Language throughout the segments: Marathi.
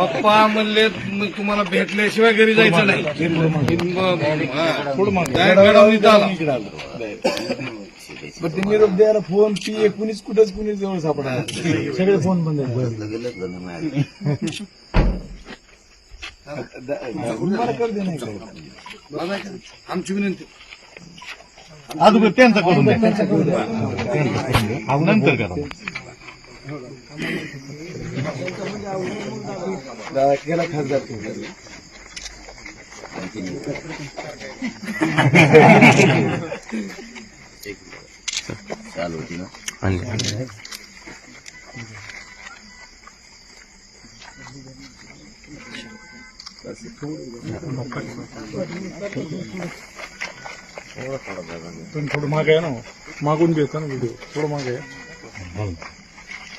पप्पा म्हणले "मी तुम्हाला भेटल्याशिवाय घरी जायचं नाही. पण ते निरोप द्यायला फोन पी कुणीच कुठंच कुणी जवळ सापडा सगळे फोन बंद. आमची विनंती. अगोदर त्यांचा करून द्या नंतर करा. केला खासदार पण थोडं मागे आहे ना हो. मागून घेतो ना व्हिडिओ थोडं मागे आहे.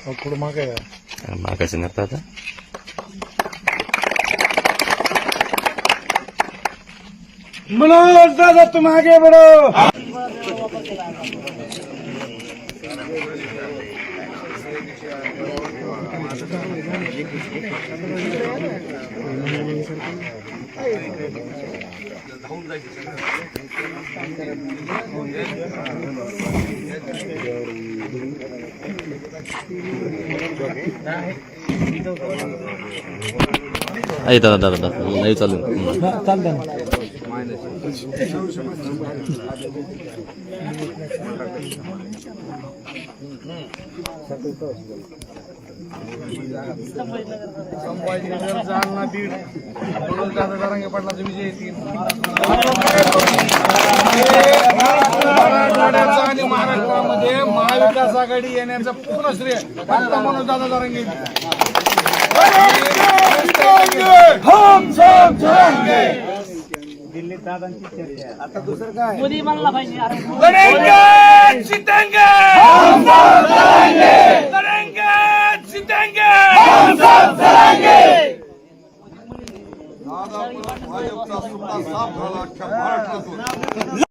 थोडं मागे आहे? मागायचं नाही आता मनोज दादा बढ़ो आहे दादा दादा दादा नाही चालू चालतं संभाजीनगर जालना बीड म्हणून दादा दारांगे विजय येतील महाराष्ट्रामध्ये महाविकास आघाडी येण्याचं पूर्ण श्रेय फक्त म्हणून दादा दारांगे मोदी म्हणला पाहिजे अरे भाजपचा सुद्धा साफ झाला अख्ख्या महाराष्ट्रातून.